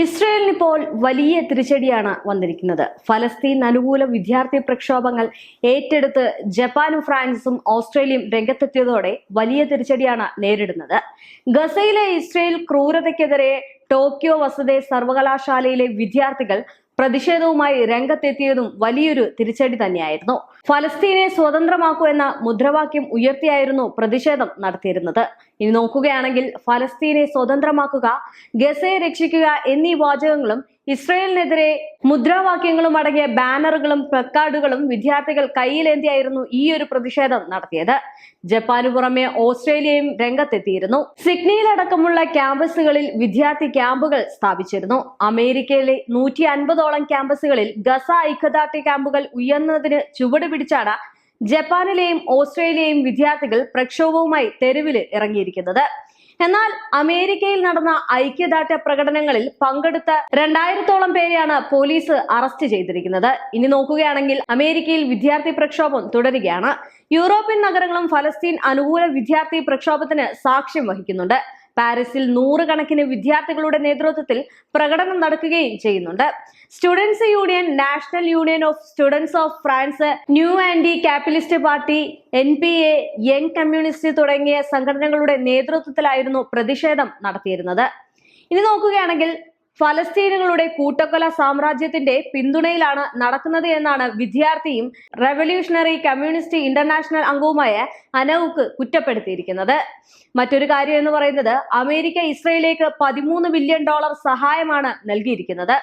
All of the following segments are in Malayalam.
ഇസ്രയേലിന് ഇപ്പോൾ വലിയ തിരിച്ചടിയാണ് വന്നിരിക്കുന്നത്. ഫലസ്തീൻ അനുകൂല വിദ്യാർത്ഥി പ്രക്ഷോഭങ്ങൾ ഏറ്റെടുത്ത് ജപ്പാനും ഫ്രാൻസും ഓസ്ട്രേലിയയും രംഗത്തെത്തിയതോടെ വലിയ തിരിച്ചടിയാണ് നേരിടുന്നത്. ഗസയിലെ ഇസ്രയേൽ ക്രൂരതയ്ക്കെതിരെ ടോക്കിയോ വസതെ സർവകലാശാലയിലെ വിദ്യാർത്ഥികൾ പ്രതിഷേധവുമായി രംഗത്തെത്തിയതും വലിയൊരു തിരിച്ചടി തന്നെയായിരുന്നു. ഫലസ്തീനെ സ്വതന്ത്രമാക്കൂ എന്ന മുദ്രാവാക്യം ഉയർത്തിയായിരുന്നു പ്രതിഷേധം നടത്തിയിരുന്നത്. ഇനി നോക്കുകയാണെങ്കിൽ ഫലസ്തീനെ സ്വതന്ത്രമാക്കുക ഗസയെ രക്ഷിക്കുക എന്നീ വാചകങ്ങളും ഇസ്രയേലിനെതിരെ മുദ്രാവാക്യങ്ങളും അടങ്ങിയ ബാനറുകളും പ്ലക്കാർഡുകളും വിദ്യാർത്ഥികൾ കയ്യിലേന്തിയായിരുന്നു ഈ ഒരു പ്രതിഷേധം നടത്തിയത്. ജപ്പാനു പുറമെ ഓസ്ട്രേലിയയും രംഗത്തെത്തിയിരുന്നു. സിഡ്നിയിലടക്കമുള്ള ക്യാമ്പസുകളിൽ വിദ്യാർത്ഥി ക്യാമ്പുകൾ സ്ഥാപിച്ചിരുന്നു. അമേരിക്കയിലെ നൂറ്റി അൻപതോളം ക്യാമ്പസുകളിൽ ഗസ ഐക്യദാർഢ്യ ക്യാമ്പുകൾ ഉയർന്നതിന് ചുവട് പിടിച്ചാണ് ജപ്പാനിലെയും ഓസ്ട്രേലിയയും വിദ്യാർത്ഥികൾ പ്രക്ഷോഭവുമായി തെരുവിൽ ഇറങ്ങിയിരിക്കുന്നത്. എന്നാൽ അമേരിക്കയിൽ നടന്ന ഐക്യദാർഢ്യ പ്രകടനങ്ങളിൽ പങ്കെടുത്ത രണ്ടായിരത്തോളം പേരെയാണ് പോലീസ് അറസ്റ്റ് ചെയ്തിരിക്കുന്നത്. ഇനി നോക്കുകയാണെങ്കിൽ അമേരിക്കയിൽ വിദ്യാർത്ഥി പ്രക്ഷോഭം തുടരുകയാണ്. യൂറോപ്യൻ നഗരങ്ങളും ഫലസ്തീൻ അനുകൂല വിദ്യാർത്ഥി പ്രക്ഷോഭത്തിന് സാക്ഷ്യം വഹിക്കുന്നുണ്ട്. പാരീസിൽ നൂറുകണക്കിന് വിദ്യാർത്ഥികളുടെ നേതൃത്വത്തിൽ പ്രകടനം നടക്കുകയും ചെയ്യുന്നുണ്ട്. Students union national union of students of France new anti capitalist party N P A young communist തുടങ്ങിയ സംഘടനകളുടെ നേതൃത്വത്തിലായിരുന്നു പ്രതിഷേധം നടത്തിയിരുന്നത്. ഇനി നോക്കുകയാണെങ്കിൽ ഫലസ്തീനുകളുടെ കൂട്ടക്കൊല സാമ്രാജ്യത്തിന്റെ പിന്തുണയിലാണ് നടക്കുന്നത് എന്നാണ് വിദ്യാർത്ഥിയും റവല്യൂഷണറി കമ്മ്യൂണിസ്റ്റ് ഇന്റർനാഷണൽ അംഗവുമായ അനൌക്ക് കുറ്റപ്പെടുത്തിയിരിക്കുന്നത്. മറ്റൊരു കാര്യം എന്ന് പറയുന്നത് അമേരിക്ക ഇസ്രയേലിലേക്ക് പതിമൂന്ന് ബില്യൺ ഡോളർ സഹായമാണ് നൽകിയിരിക്കുന്നത്.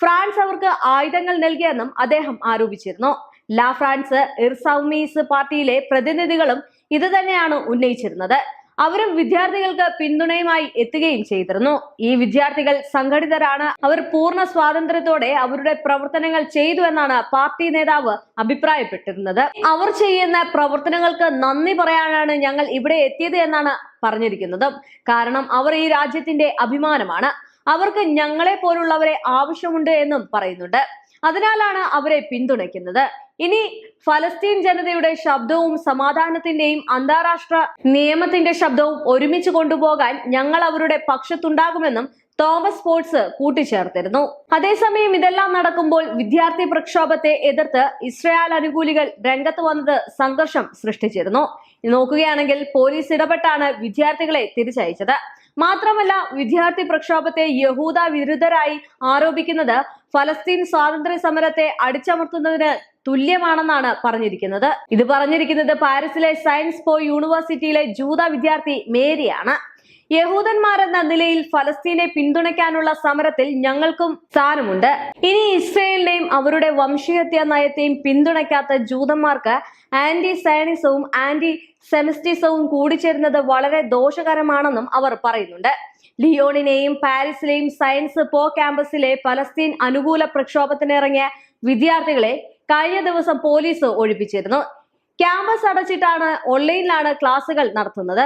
ഫ്രാൻസ് അവർക്ക് ആയുധങ്ങൾ നൽകിയെന്നും അദ്ദേഹം ആരോപിച്ചിരുന്നു. ലാ ഫ്രാൻസ് ഇർസൗമീസ് പാർട്ടിയിലെ പ്രതിനിധികളും ഇത് തന്നെയാണ് ഉന്നയിച്ചിരുന്നത്. അവരും വിദ്യാർത്ഥികൾക്ക് പിന്തുണയുമായി എത്തുകയും ചെയ്തിരുന്നു. ഈ വിദ്യാർത്ഥികൾ സംഘടിതരാണ്. അവർ പൂർണ സ്വാതന്ത്ര്യത്തോടെ അവരുടെ പ്രവർത്തനങ്ങൾ ചെയ്തു എന്നാണ് പാർട്ടി നേതാവ് അഭിപ്രായപ്പെട്ടിരുന്നത്. അവർ ചെയ്യുന്ന പ്രവർത്തനങ്ങൾക്ക് നന്ദി പറയാനാണ് ഞങ്ങൾ ഇവിടെ എത്തിയത് എന്നാണ് പറഞ്ഞിരിക്കുന്നത്. കാരണം അവർ ഈ രാജ്യത്തിന്റെ അഭിമാനമാണ്. അവർക്ക് ഞങ്ങളെ പോലുള്ളവരെ ആവശ്യമുണ്ട് എന്നും പറയുന്നുണ്ട്. അതിനാലാണ് അവരെ പിന്തുണയ്ക്കുന്നത്. ഇനി ഫലസ്തീൻ ജനതയുടെ ശബ്ദവും സമാധാനത്തിന്റെയും അന്താരാഷ്ട്ര നിയമത്തിന്റെ ശബ്ദവും ഒരുമിച്ച് കൊണ്ടുപോകാൻ ഞങ്ങൾ അവരുടെ പക്ഷത്തുണ്ടാകുമെന്നും തോമസ് സ്പോർട്സ് കൂട്ടിച്ചേർത്തിരുന്നു. അതേസമയം ഇതെല്ലാം നടക്കുമ്പോൾ വിദ്യാർത്ഥി പ്രക്ഷോഭത്തെ എതിർത്ത് ഇസ്രായേൽ അനുകൂലികൾ രംഗത്ത് വന്നത് സംഘർഷം സൃഷ്ടിച്ചിരുന്നു. നോക്കുകയാണെങ്കിൽ പോലീസ് ഇടപെട്ടാണ് വിദ്യാർത്ഥികളെ തിരിച്ചയച്ചത്. മാത്രമല്ല വിദ്യാർത്ഥി പ്രക്ഷോഭത്തെ യഹൂദ വിരുദ്ധരായി ആരോപിക്കുന്നത് ഫലസ്തീൻ സ്വാതന്ത്ര്യ സമരത്തെ അടിച്ചമർത്തുന്നതിന് തുല്യമാണെന്നാണ് പറഞ്ഞിരിക്കുന്നത്. ഇത് പറഞ്ഞിരിക്കുന്നത് പാരീസിലെ സയൻസ് പോ യൂണിവേഴ്സിറ്റിയിലെ ജൂത വിദ്യാർത്ഥി മേരിയാണ്. യഹൂദന്മാർ എന്ന നിലയിൽ ഫലസ്തീനെ പിന്തുണയ്ക്കാനുള്ള സമരത്തിൽ ഞങ്ങൾക്കും സ്ഥാനമുണ്ട് ഇനി ഇസ്രയേലിനെയും അവരുടെ വംശീയത്യ നയത്തെയും പിന്തുണയ്ക്കാത്ത ജൂതന്മാർക്ക് ആന്റി സയനിസവും ആന്റി സെമിസ്റ്റിസവും കൂടിച്ചേരുന്നത് വളരെ ദോഷകരമാണെന്നും അവർ പറയുന്നുണ്ട്. ലിയോണിനെയും പാരീസിലെയും സയൻസ് പോ ക്യാമ്പസിലെ പലസ്തീൻ അനുകൂല പ്രക്ഷോഭത്തിനിറങ്ങിയ വിദ്യാർത്ഥികളെ കഴിഞ്ഞ ദിവസം പോലീസ് ഒഴിപ്പിച്ചിരുന്നു. ക്യാമ്പസ് അടച്ചിട്ടാണ് ഓൺലൈനിലാണ് ക്ലാസുകൾ നടത്തുന്നത്.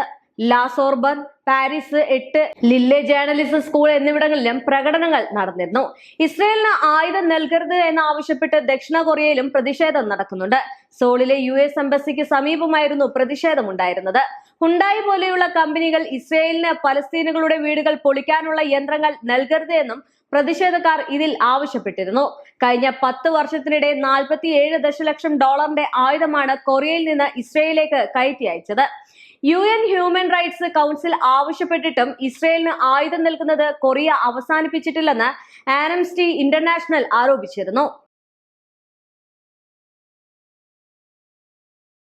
ലാസോർബൻ പാരീസ് എട്ട് ലില്ലെ ജേർണലിസം സ്കൂൾ എന്നിവിടങ്ങളിലും പ്രകടനങ്ങൾ നടന്നിരുന്നു. ഇസ്രയേലിന് ആയുധം നൽകരുത് എന്നാവശ്യപ്പെട്ട് ദക്ഷിണ കൊറിയയിലും പ്രതിഷേധം നടക്കുന്നുണ്ട്. സോളിലെ യു എസ് എംബസിക്ക് സമീപമായിരുന്നു പ്രതിഷേധമുണ്ടായിരുന്നത്. ഹുണ്ടായി പോലെയുള്ള കമ്പനികൾ ഇസ്രയേലിന് പലസ്തീനുകളുടെ വീടുകൾ പൊളിക്കാനുള്ള യന്ത്രങ്ങൾ നൽകരുതെന്നും പ്രതിഷേധക്കാർ ഇതിൽ ആവശ്യപ്പെട്ടിരുന്നു. കഴിഞ്ഞ പത്ത് വർഷത്തിനിടെ നാൽപ്പത്തി ഏഴ് ദശലക്ഷം ഡോളറിന്റെ ആയുധമാണ് കൊറിയയിൽ നിന്ന് ഇസ്രയേലിലേക്ക് കയറ്റി അയച്ചത്. U N human rights council ആവശ്യപ്പെട്ടിട്ടും ഇസ്രയേലിന് ആയുധം നൽകുന്നത് കൊറിയ അവസാനിപ്പിച്ചിട്ടില്ലെന്ന് ആനംസ്റ്റി ഇന്റർനാഷണൽ ആരോപിച്ചിരുന്നു.